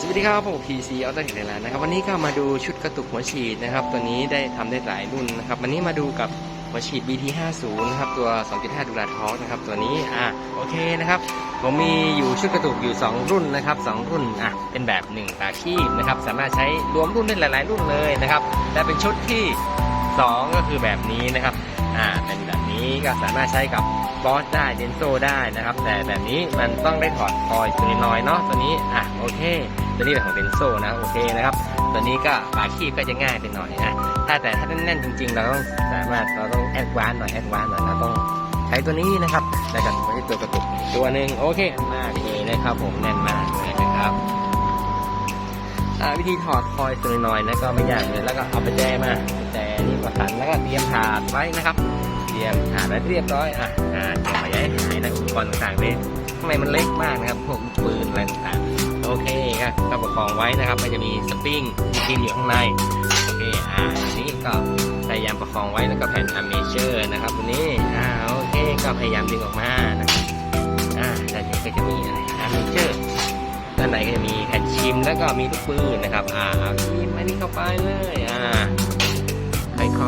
สวัสดีครับผม PC Auto Tech Thailand นะครับ วันนี้ก็มาดูชุดกระตุกหัวฉีดนะครับ ตัวนี้ได้ทำได้หลายรุ่นนะครับ วันนี้มาดูกับหัวฉีด BT50 นะครับ ตัว 2.5ดูราทอกนะครับ ตัวนี้อะโอเคนะครับ ผมมีอยู่ชุดกระตุกอยู่ 2 รุ่นนะครับ 2 รุ่นอะเป็นแบบ 1 ตาคีบนะครับ สามารถใช้รวมรุ่นได้หลาย ๆ รุ่นเลยนะครับและเป็นชุดที่ 2 ก็คือแบบนี้นะครับอ่าเป็นแบบนี้ก็สามารถใช้กับ บอสได้เดนโซได้นะครับ แต่แบบนี้มันต้องได้ถอดคอยตัวน้อยเนาะตัวนี้อะโอเค ตัวนี้เป็นของเดนโซนะโอเคนะครับ ตัวนี้ก็ปาคีบก็จะง่ายไปหน่อยนะถ้าแต่ถ้าแน่นจริง ๆ เราต้องสามารถเราต้องแอดวานหน่อยแอดวานหน่อยเราต้องใช้ตัวนี้นะครับแล้วก็ไม่ใช่ตัวกระตุกตัวหนึ่งโอเคมากเลยนะครับผมแน่นมากเลยนะครับวิธีถอดคอยตัวน้อยนะก็ไม่ยากเลยแล้วก็เอาไปแจมาแจนี่ประสันแล้วก็เตรียมถาดไว้นะครับ เตรียมถาดไว้เรียบร้อยอะอ่าเตรียมไว้ให้หายนะอุปกรณ์ต่างๆเลยข้างในมันเล็กมากนะครับพวกปืนอะไรต่างๆโอเคครับก็ประคองไว้นะครับมันจะมีสปริงกินอยู่ข้างในโอเคอ่าอันนี้ก็พยายามประคองไว้แล้วก็แผ่นอะเมเจอร์นะครับตัวนี้อ่าโอเคก็พยายามดึงออกมานะครับอ่าด้านนี้ก็จะมีอะไรอะเมเจอร์ด้านในก็จะมีแผ่นชิมแล้วก็มีลูกปืนนะครับอ่าเอาชิมอันนี้เข้าไปเลยอ่า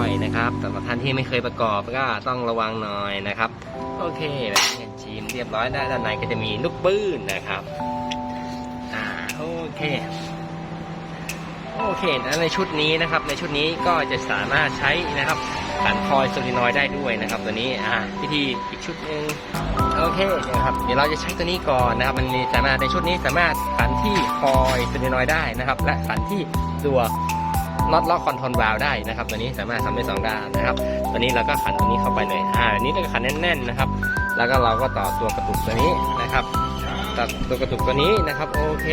อยนะครับสำหรับท่านที่ไม่เคยประกอบก็ต้องระวังหน่อยนะครับ โอเคแบบนี้ชิมเรียบร้อยได้ด้านในก็จะมีลูกปืนนะครับอ่าโอเคโอเคแล้วในชุดนี้นะครับ ในชุดนี้ก็จะสามารถใช้นะครับขันคอยโซลินอยได้ด้วยนะครับ ตัวนี้อ่าวิธีอีกชุดหนึ่งโอเคนะครับเดี๋ยวเราจะใช้ตัวนี้ก่อนนะครับ มันมีสามารถในชุดนี้สามารถขันที่คอยโซลินอยได้นะครับ และขันที่ตัว น็อตล็อกคอนโทรลวาลได้นะครับ ตัวนี้สามารถทำได้สองด้านนะครับ ตัวนี้เราก็ขันตัวนี้เข้าไปเลย อ่าอันนี้เราก็ขันแน่นๆนะครับ แล้วก็เราก็ต่อตัวกระตุกตัวนี้นะครับต่อตัวกระตุกตัวนี้นะครับ โอเค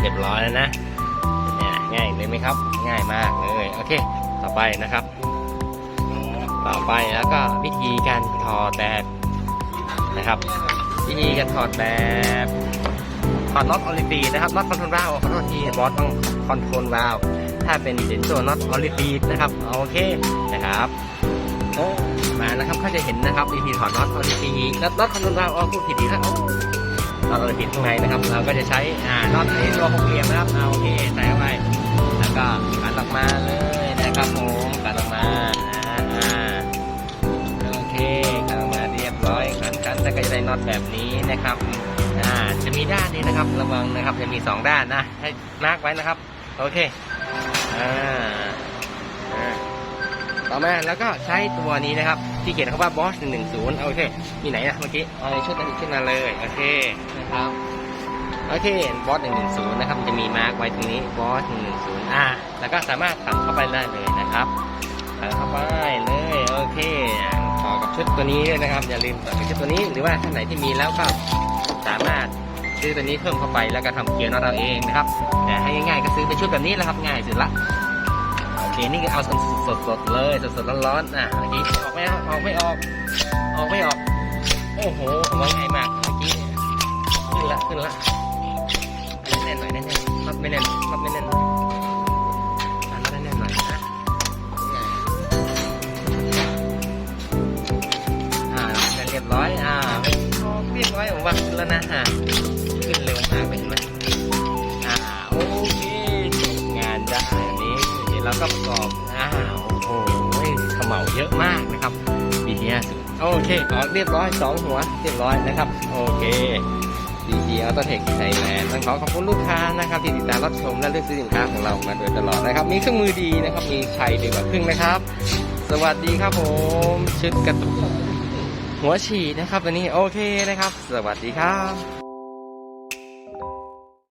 เรียบร้อยแล้วนะเนี่ยง่ายเลยไหมครับ ง่ายมากเลย โอเค ต่อไปนะครับ ต่อไปแล้วก็วิธีการถอดแบบนะครับ วิธีการถอดแบบ ถอดน็อตออลิฟีนะครับน็อตคอนโทรลวาล์วขอโทษทีบอสต้องคอนโทรลวาล์วถ้าเป็นเซนโซน็อตออลิฟีนะครับโอเคนะครับโอ้มานะครับเขาจะเห็นนะครับวิธีถอดน็อตออลิฟีน็อตน็อตคอนโทรลวาล์วออพูดผิดดีครับเราเราผิดข้างในนะครับ เราก็จะใช้อ่าน็อตในตัวหกเหลี่ยมนะครับเอาโอเคใส่เข้าไปแล้วก็ขันออกมาเลยนะครับผมขันออกมาอ่าอ่าโอเคขันออกมาเรียบร้อยขันขันแล้วก็จะได้น็อตแบบนี้นะครับ อ่าจะมีด้านนี้นะครับระวังนะครับจะมีสองด้านนะให้มาร์กไว้นะครับ โอเคอ่าต่อมาแล้วก็ใช้ตัวนี้นะครับ ที่เขียนคำว่า boss 110 โอเค มีไหนนะเมื่อกี้เอาในชุดนั้นขึ้นมาเลย โอเคนะครับ โอเคบอส110 นะครับ จะมีมาร์กไว้ตรงนี้บอส110อ่าแล้วก็สามารถขันเข้าไปได้เลยนะครับขันเข้าไปเลย โอเค ต่อกับชุดตัวนี้ด้วยนะครับ อย่าลืมต่อกับชุดตัวนี้ หรือว่าท่านไหนที่มีแล้วก็ สามารถซื้อตัวนี้เพิ่มเข้าไปแล้วก็ทำเกียร์นอตเราเองนะครับแต่ให้ง่ายๆก็ซื้อเป็นชุดแบบนี้แหละครับง่ายสุดละโอเคนี่ก็เอาสดๆเลยสดๆร้อนๆอะเมื่อกี้ออกไม่ออกออกไม่ออกออกไม่ออก โอ้โหผมว่าง่ายมากเมื่อกี้ ว่าขึ้นแล้วนะฮะขึ้นเร็วมากเลยเห็นไหมอ่าโอเคจบงานได้อันนี้เดี๋ยวเราก็ประกอบอ้าวโอ้โหเขม่าเยอะมากนะครับปีที่ห้สิบโอเคออกเรียบร้อยสองหัวเรียบร้อยนะครับโอเคดีจีอัลตเทคไทยแลนด์ต้องขอขอบคุณลูกค้านะครับที่ติดตามรับชมและเลือกซื้อสินค้าของเรามาโดยตลอดนะครับ มีเครื่องมือดีนะครับมีชัยดีกว่าครึ่งนะครับ สวัสดีครับผมชุดกระตุก หัวฉีดนะครับวันนี้โอเคนะครับ สวัสดีครับ